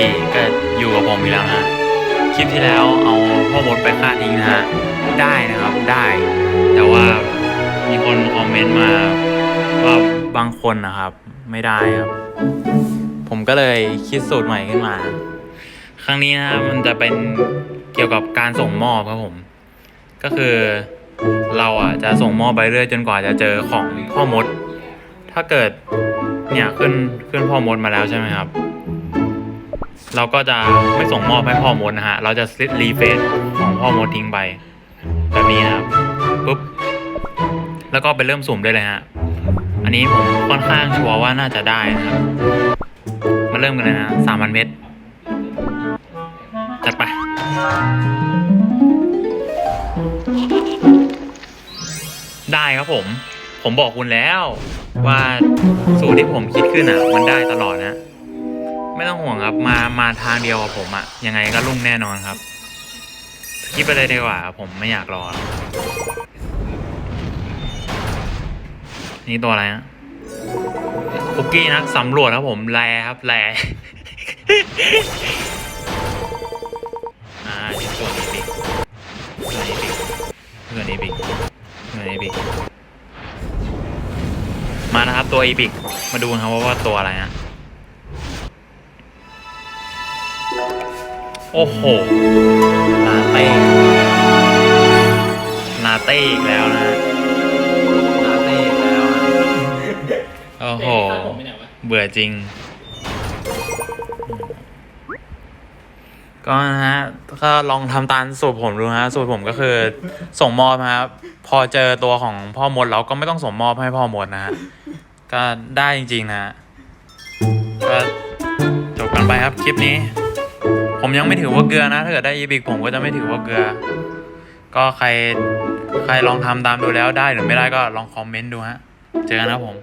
กี้ก็อยู่กับผมอีกแล้วนะคลิปที่แล้วเอาพ่อมดไปฆ่าทิ้งนะฮะได้นะครับได้ แต่ว่ามีคนคอมเมนต์มาว่าบางคนนะครับ ไม่ได้ครับ ผมก็เลยคิดสูตรใหม่ขึ้นมา ครั้งนี้นะมันจะเป็นเกี่ยวกับการส่งมอบครับผม ก็คือเราอะจะส่งมอบไปเรื่อยจนกว่าจะเจอของพ่อมด ถ้าเกิดเนี่ยขึ้นขึ้นพ่อมดมาแล้วใช่ไหมครับ เราก็จะไม่ส่งมอบให้พ่อมดนะฮะ เราจะรีเฟซของพ่อมดทิ้งไปแบบนี้นะครับปุ๊บ แล้วก็ไปเริ่มสุ่มได้เลยฮะ อันนี้ผมค่อนข้างชัวร์ว่าน่าจะได้นะครับ มาเริ่มกันเลยนะสามพันเมตร จัดไป ได้ครับผม ผมบอกคุณแล้วว่าสูตรที่ผมคิดขึ้นอะ มันได้ตลอดนะ ไม่ต้องห่วงครับ มามาทางเดียวกับผมอะยังไงก็รุ่งแน่นอนครับสกิปไปเลยดีกว่าผมไม่อยากรอ นี่ตัวอะไรนะคุกกี้นักสำรวจครับผมแลครับแลอ่าชิ้นส่วนี้บิ๊กส่วนี้บิ๊กส่วนี้บิ๊กส่วนี้บิ๊กมานะครับตัวอีบิกมาดูนะครับว่าว่าตัวอะไรนะ โอ้โหลาเต้ลาเต้อีกแล้วนะลาเต้อีกแล้วนะโอ้โห เบื่อจริง ก็นะฮะก็ลองทำตามสูตรผมดูนะฮะ สูตรผมก็คือ ส่งมอบนะครับ พอเจอตัวของพ่อมดเราก็ไม่ต้องส่งมอบให้พ่อมดนะฮะ ก็ได้จริง ๆ นะฮะก็จบกันไปครับคลิปนี้ ผมยังไม่ถือว่าเกลือนะ ถ้าเกิดได้อีบิกผมก็จะไม่ถือว่าเกลือ ก็ใครใครลองทำตามดูแล้วได้หรือไม่ได้ก็ลองคอมเมนต์ดูฮะ เจอกันนะผม